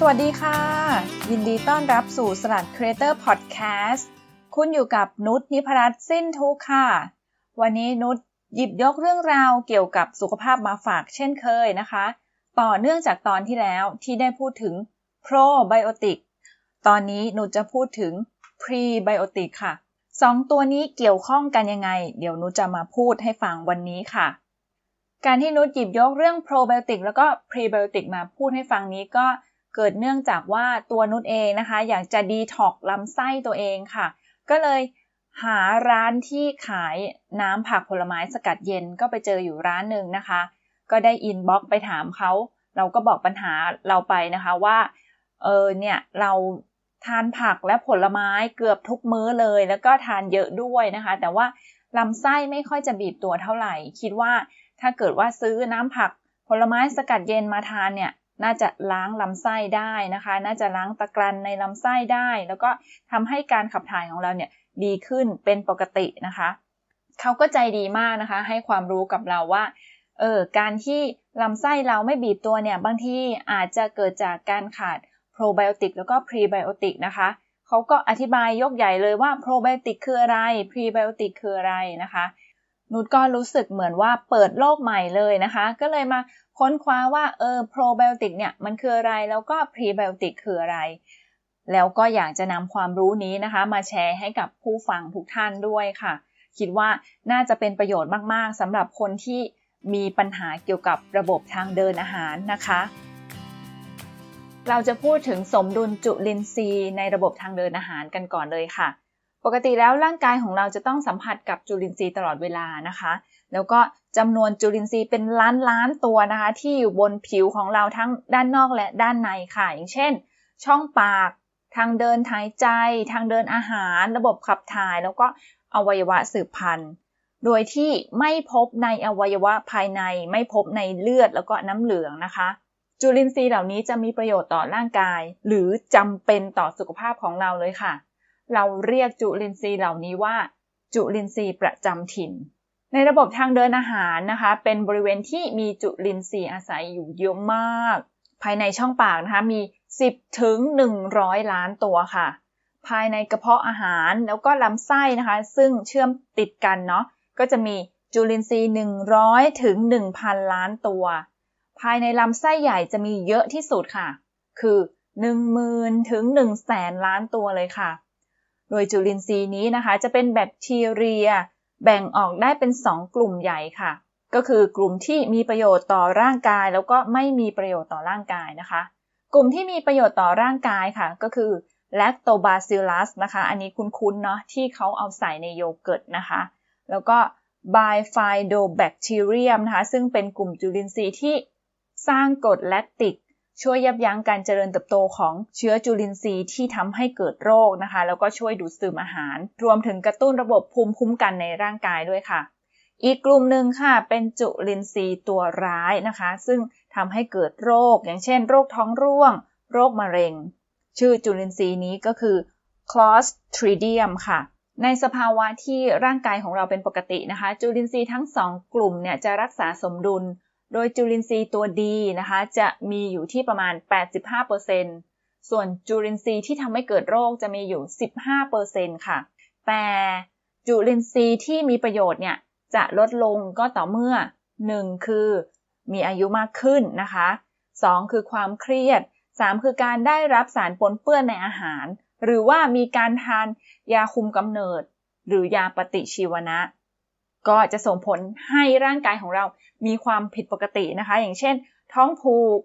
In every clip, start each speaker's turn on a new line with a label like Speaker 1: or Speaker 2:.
Speaker 1: สวัสดีค่ะ ยินดีต้อนรับสู่สลัด Creator Podcast คุณอยู่กับนุชนิพรัตน์สิ้นทุกค่ะ วันนี้นุชหยิบยกเรื่องราวเกี่ยวกับสุขภาพมาฝากเช่นเคยนะคะ ต่อเนื่องจากตอนที่แล้วที่ได้พูดถึง Probiotic ตอนนี้นุชจะพูดถึง Prebiotic ค่ะสองตัวนี้เกี่ยวข้องกันยังไง เดี๋ยวนุชจะมาพูดให้ฟังวันนี้ค่ะ การที่นุชหยิบยกเรื่อง Probiotic แล้วก็ Prebiotic มาพูดให้ฟังนี้ก็เเกิดเนื่องจากว่าตัวนุชเองนะคะ อยากจะดีท็อกลำไส้ตัวเองค่ะ ก็เลยหาร้านที่ขายน้ำผักผลไม้สกัดเย็นก็ไปเจออยู่ร้านหนึ่งนะคะ ก็ได้อินบ็อกไปถามเขา เราก็บอกปัญหาเราไปนะคะว่าเออเนี่ยเราทานผักและผลไม้เกือบทุกมื้อเลย แล้วก็ทานเยอะด้วยนะคะ แต่ว่าลำไส้ไม่ค่อยจะบีบตัวเท่าไหร่ คิดว่าถ้าเกิดว่าซื้อน้ำผักผลไม้สกัดเย็นมาทานเนี่ย น่าจะล้างลำไส้ได้นะคะ น่าจะล้างตะกรันในลำไส้ได้ แล้วก็ทำให้การขับถ่ายของเราเนี่ยดีขึ้นเป็นปกตินะคะ เขาก็ใจดีมากนะคะ ให้ความรู้กับเราว่าเออการที่ลำไส้เราไม่บีบตัวเนี่ย บางทีอาจจะเกิดจากการขาดโปรไบโอติกแล้วก็พรีไบโอติกนะคะเขาก็อธิบายยกใหญ่เลยว่าโปรไบโอติกคืออะไรพรีไบโอติกคืออะไรนะคะ นุชก็รู้สึกเหมือนว่าเปิดโลกใหม่เลยนะคะ ก็เลยมาค้นคว้าว่าเออโปรไบโอติกเนี่ยมันคืออะไรแล้วก็พรีไบโอติกคืออะไร แล้วก็อยากจะนำความรู้นี้นะคะ มาแชร์ให้กับผู้ฟังทุกท่านด้วยค่ะ คิดว่าน่าจะเป็นประโยชน์มาก ๆสำหรับคนที่มีปัญหาเกี่ยวกับระบบทางเดินอาหารนะคะ เราจะพูดถึงสมดุลจุลินทรีย์ในระบบทางเดินอาหารกันก่อนเลยค่ะ ปกติแล้วร่างกายของเราจะต้องสัมผัสกับจุลินทรีย์ตลอดเวลานะคะ แล้วก็จำนวนจุลินทรีย์เป็นล้านล้านตัวนะคะ ที่อยู่บนผิวของเราทั้งด้านนอกและด้านในค่ะ อย่างเช่น ช่องปาก ทางเดินหายใจ ทางเดินอาหาร ระบบขับถ่าย แล้วก็อวัยวะสืบพันธุ์ โดยที่ไม่พบในอวัยวะภายใน ไม่พบในเลือดแล้วก็น้ำเหลืองนะคะจุลินทรีย์เหล่านี้จะมีประโยชน์ต่อร่างกาย หรือจำเป็นต่อสุขภาพของเราเลยค่ะ เราเรียกจุลินทรีย์เหล่านี้ว่า จุลินทรีย์ประจำถิ่น ในระบบทางเดินอาหารนะคะ เป็นบริเวณที่มีจุลินทรีย์อาศัยอยู่เยอะมาก ภายในช่องปากนะคะมี 10 ถึง 100 ล้านตัวค่ะ ภายในกระเพาะอาหารแล้วก็ลำไส้นะคะ ซึ่งเชื่อมติดกันเนาะก็จะมีจุลินทรีย์ 100 ถึง 1,000 ล้านตัว ภายในลำไส้ใหญ่จะมีเยอะที่สุดค่ะ คือ 10,000 ถึง 1 0 0 0 0 ล้านตัวเลยค่ะ โดยจุลินทรีย์นี้นะคะ จะเป็นแบคทีเรีย แบ่งออกได้เป็น 2 กลุ่มใหญ่ค่ะ ก็คือกลุ่มที่มีประโยชน์ต่อร่างกาย แล้วก็ไม่มีประโยชน์ต่อร่างกายนะคะ กลุ่มที่มีประโยชน์ต่อร่างกายค่ะ ก็คือ lactobacillus นะคะ อันนี้คุ้นๆเนาะที่เขาเอาใส่ในโยเกิร์ตนะคะ แล้วก็ bifidobacterium นะคะ ซึ่งเป็นกลุ่มจุลินทรีย์ที่สร้างกรดแลคติก ช่วยยับยั้งการเจริญเติบโตของเชื้อจุลินทรีย์ที่ทำให้เกิดโรคนะคะ แล้วก็ช่วยดูดซึมอาหาร รวมถึงกระตุ้นระบบภูมิคุ้มกันในร่างกายด้วยค่ะ อีกกลุ่มหนึ่งค่ะ เป็นจุลินทรีย์ตัวร้ายนะคะ ซึ่งทำให้เกิดโรค อย่างเช่น โรคท้องร่วง โรคมะเร็ง ชื่อจุลินทรีย์นี้ก็คือ Clostridium ค่ะในสภาวะที่ร่างกายของเราเป็นปกตินะคะ จุลินทรีย์ทั้งสองกลุ่มเนี่ยจะรักษาสมดุล โดยจุลินทรีย์ตัวดีนะคะ จะมีอยู่ที่ประมาณ 85%ส่วนจุลินทรีย์ที่ทำให้เกิดโรคจะมีอยู่ 15%ค่ะ แต่จุลินทรีย์ที่มีประโยชน์เนี่ยจะลดลงก็ต่อเมื่อ 1 คือมีอายุมากขึ้นนะคะ 2 คือความเครียด 3 คือการได้รับสารปนเปื้อนในอาหาร หรือว่ามีการทานยาคุมกำเนิด หรือยาปฏิชีวนะ ก็จะส่งผลให้ร่างกายของเรามีความผิดปกตินะคะ อย่างเช่น ท้องผูก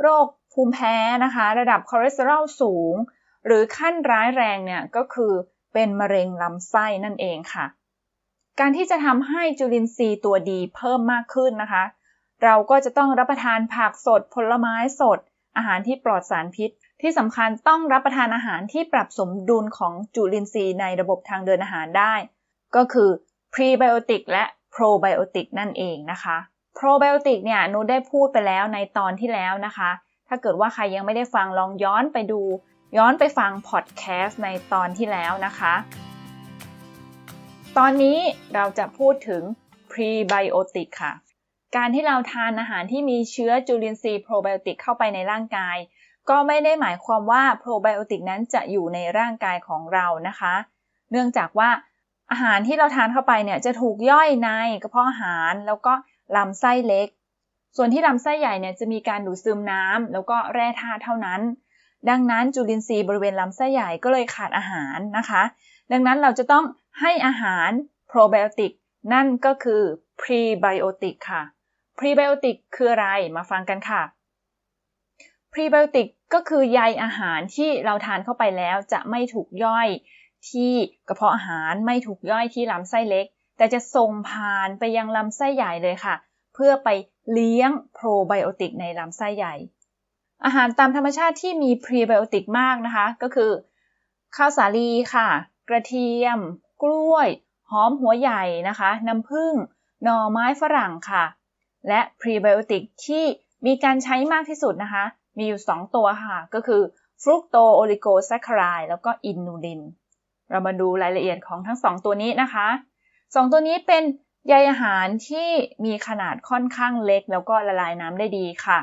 Speaker 1: โรคภูมิแพ้นะคะ ระดับคอเลสเตอรอลสูง หรือขั้นร้ายแรงเนี่ยก็คือเป็นมะเร็งลำไส้นั่นเองค่ะ การที่จะทำให้จุลินทรีย์ตัวดีเพิ่มมากขึ้นนะคะ เราก็จะต้องรับประทานผักสด ผลไม้สด อาหารที่ปลอดสารพิษ ที่สำคัญต้องรับประทานอาหารที่ปรับสมดุลของจุลินทรีย์ในระบบทางเดินอาหารได้ ก็คือ พรีไบโอติกและโปรไบโอติกนั่นเองนะคะโปรไบโอติกเนี่ยนูได้พูดไปแล้วในตอนที่แล้วนะคะ ถ้าเกิดว่าใครยังไม่ได้ฟังลองย้อนไปดู ย้อนไปฟังพอดแคสต์ในตอนที่แล้วนะคะ ตอนนี้เราจะพูดถึงพรีไบโอติกค่ะ การที่เราทานอาหารที่มีเชื้อจุลินทรีย์โปรไบโอติกเข้าไปในร่างกาย ก็ไม่ได้หมายความว่าโปรไบโอติกนั้นจะอยู่ในร่างกายของเรานะคะ เนื่องจากว่า อาหารที่เราทานเข้าไปเนี่ยจะถูกย่อยในกระเพาะอาหารแล้วก็ลำไส้เล็ก ส่วนที่ลำไส้ใหญ่เนี่ยจะมีการดูดซึมน้ำแล้วก็แร่ธาตุเท่านั้น ดังนั้นจุลินทรีย์บริเวณลำไส้ใหญ่ก็เลยขาดอาหารนะคะ ดังนั้นเราจะต้องให้อาหารโปรไบโอติกนั่นก็คือพรีไบโอติกค่ะพรีไบโอติกคืออะไรมาฟังกันค่ะพรีไบโอติกก็คือใยอาหารที่เราทานเข้าไปแล้วจะไม่ถูกย่อย ที่กระเพาะอาหารไม่ถูกย่อยที่ลำไส้เล็ก แต่จะส่งผ่านไปยังลำไส้ใหญ่เลยค่ะ เพื่อไปเลี้ยงโปรไบโอติกในลำไส้ใหญ่ อาหารตามธรรมชาติที่มีพรีไบโอติกมากนะคะ ก็คือ ข้าวสาลีค่ะ กระเทียม กล้วย หอมหัวใหญ่นะคะ น้ำผึ้งหน่อไม้ฝรั่งค่ะ และพรีไบโอติกที่มีการใช้มากที่สุดนะคะ มีอยู่ 2 ตัวค่ะ ก็คือฟรุกโตโอลิโกแซคคารายแล้วก็อินูลิน เรามาดูรายละเอียดของทั้ง 2 ตัวนี้นะคะ 2 ตัวนี้เป็นใยอาหารที่มีขนาดค่อนข้างเล็ก แล้วก็ละลายน้ำได้ดีค่ะ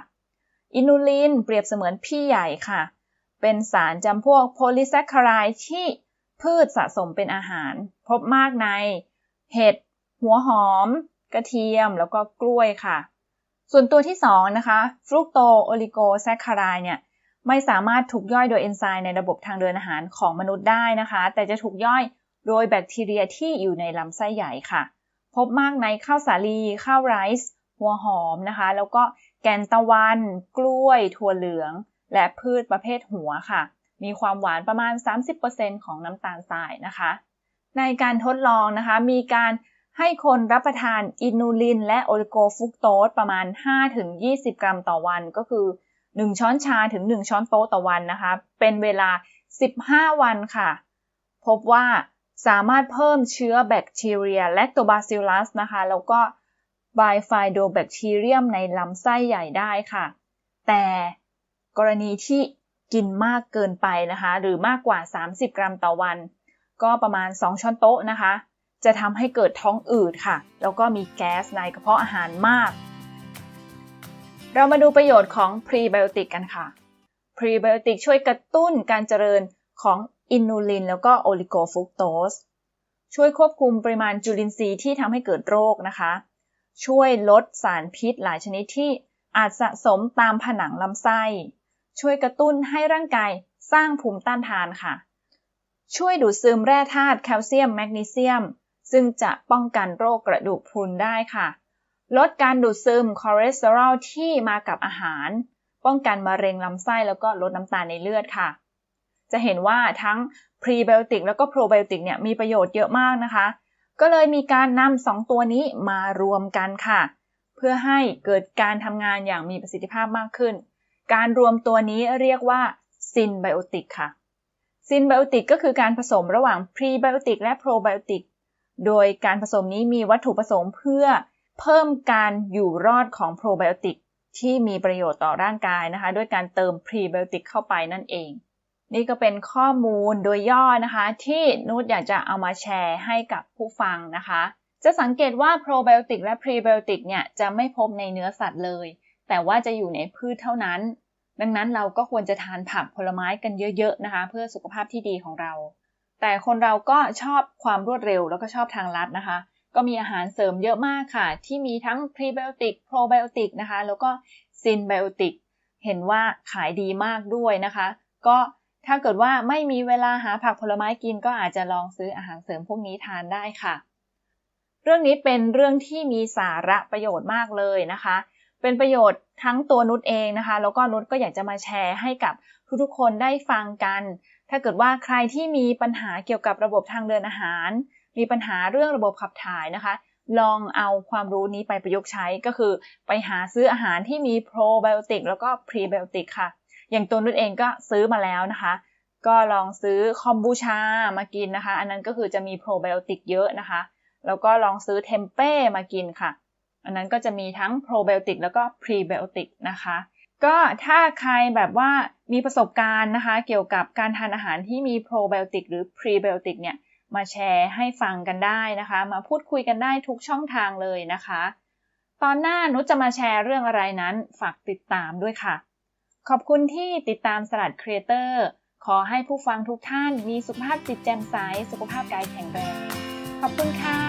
Speaker 1: อินูลินเปรียบเสมือนพี่ใหญ่ค่ะ เป็นสารจำพวกโพลีแซคคารายที่พืชสะสมเป็นอาหาร พบมากใน เห็ด หัวหอม กระเทียม แล้วก็กล้วยค่ะ ส่วนตัวที่ 2 นะคะฟรุกโตโอลิโกแซคคารายเนี่ย ไม่สามารถถูกย่อยโดยเอนไซม์ในระบบทางเดินอาหารของมนุษย์ได้นะคะ แต่จะถูกย่อยโดยแบคทีเรียที่อยู่ในลำไส้ใหญ่ค่ะ พบมากในข้าวสาลี ข้าวไรซ์หัวหอมนะคะ แล้วก็แกนตะวัน กล้วย ถั่วเหลือง และพืชประเภทหัวค่ะ มีความหวานประมาณ 30%ของน้ำตาลทรายนะคะ ในการทดลองนะคะ มีการให้คนรับประทานอินูลิน และโอลิโกฟุกโตสประมาณ 5-20 กรัมต่อวันก็คือ 1 ช้อนชาถึง 1 ช้อนโต๊ะต่อวันนะคะ เป็นเวลา 15 วันค่ะ พบว่าสามารถเพิ่มเชื้อแบคทีเรียแลคโตบาซิลลัสนะคะ แล้วก็ไบไฟโดแบคทีเรียมในลำไส้ใหญ่ได้ค่ะ แต่กรณีที่กินมากเกินไปนะคะ หรือมากกว่า 30 กรัมต่อวัน ก็ประมาณ 2 ช้อนโต๊ะนะคะ จะทำให้เกิดท้องอืดค่ะ แล้วก็มีแก๊สในกระเพาะอาหารมาก เรามาดูประโยชน์ของพรีไบโอติกกันค่ะ พรีไบโอติกช่วยกระตุ้นการเจริญของอินูลินแล้วก็โอลิโกฟุกโตส ช่วยควบคุมปริมาณจุลินทรีย์ที่ทำให้เกิดโรคนะคะ ช่วยลดสารพิษหลายชนิดที่อาจสะสมตามผนังลำไส้ ช่วยกระตุ้นให้ร่างกายสร้างภูมิต้านทานค่ะ ช่วยดูดซึมแร่ธาตุแคลเซียมแมกนีเซียม ซึ่งจะป้องกันโรคกระดูกพรุนได้ค่ะ ลดการดูดซึมคอเลสเตอรอลที่มากับอาหาร ป้องกันมะเร็งลำไส้แล้วก็ลดน้ำตาลในเลือดค่ะ จะเห็นว่าทั้งพรีไบโอติกแล้วก็โปรไบโอติกเนี่ยมีประโยชน์เยอะมากนะคะ ก็เลยมีการนำสองตัวนี้มารวมกันค่ะ เพื่อให้เกิดการทำงานอย่างมีประสิทธิภาพมากขึ้น การรวมตัวนี้เรียกว่าซินไบโอติกค่ะซินไบโอติกก็คือการผสมระหว่างพรีไบโอติกและโปรไบโอติกโดยการผสมนี้มีวัตถุประสงค์เพื่อ เพิ่มการอยู่รอดของโปรไบโอติกที่มีประโยชน์ต่อร่างกายนะคะ ด้วยการเติมพรีไบโอติกเข้าไปนั่นเอง นี่ก็เป็นข้อมูลโดยย่อนะคะ ที่นุชอยากจะเอามาแชร์ให้กับผู้ฟังนะคะ จะสังเกตว่าโปรไบโอติกและพรีไบโอติกเนี่ยจะไม่พบในเนื้อสัตว์เลย แต่ว่าจะอยู่ในพืชเท่านั้น ดังนั้นเราก็ควรจะทานผักผลไม้กันเยอะๆนะคะ เพื่อสุขภาพที่ดีของเรา แต่คนเราก็ชอบความรวดเร็วแล้วก็ชอบทางลัดนะคะ ก็มีอาหารเสริมเยอะมากค่ะ ที่มีทั้งพรีไบโอติกโปรไบโอติกนะคะ แล้วก็ซินไบโอติกเห็นว่าขายดีมากด้วยนะคะ ก็ถ้าเกิดว่าไม่มีเวลาหาผักผลไม้กินก็อาจจะลองซื้ออาหารเสริมพวกนี้ทานได้ค่ะ เรื่องนี้เป็นเรื่องที่มีสาระประโยชน์มากเลยนะคะ เป็นประโยชน์ทั้งตัวนุชเองนะคะ แล้วก็นุชก็อยากจะมาแชร์ให้กับทุกๆคนได้ฟังกัน ถ้าเกิดว่าใครที่มีปัญหาเกี่ยวกับระบบทางเดินอาหาร มีปัญหาเรื่องระบบขับถ่ายนะคะ ลองเอาความรู้นี้ไปประยุกต์ใช้ก็คือ ไปหาซื้ออาหารที่มีโปรไบโอติกแล้วก็พรีไบโอติกค่ะ อย่างตัวนุชเองก็ซื้อมาแล้วนะคะ ก็ลองซื้อคอมบูชามากินนะคะ อันนั้นก็คือจะมีโปรไบโอติกเยอะนะคะ แล้วก็ลองซื้อเทมเป้มากินค่ะ อันนั้นก็จะมีทั้งโปรไบโอติกแล้วก็พรีไบโอติกนะคะก็ถ้าใครแบบว่ามีประสบการณ์นะคะ เกี่ยวกับการทานอาหารที่มีโปรไบโอติกหรือพรีไบโอติกเนี่ย มาแชร์ให้ฟังกันได้นะคะ มาพูดคุยกันได้ทุกช่องทางเลยนะคะ ตอนหน้านุชจะมาแชร์เรื่องอะไรนั้นฝากติดตามด้วยค่ะ ขอบคุณที่ติดตามสลัดครีเอเตอร์ขอให้ผู้ฟังทุกท่านมีสุขภาพจิตแจ่มใส สุขภาพกายแข็งแรง ขอบคุณค่ะ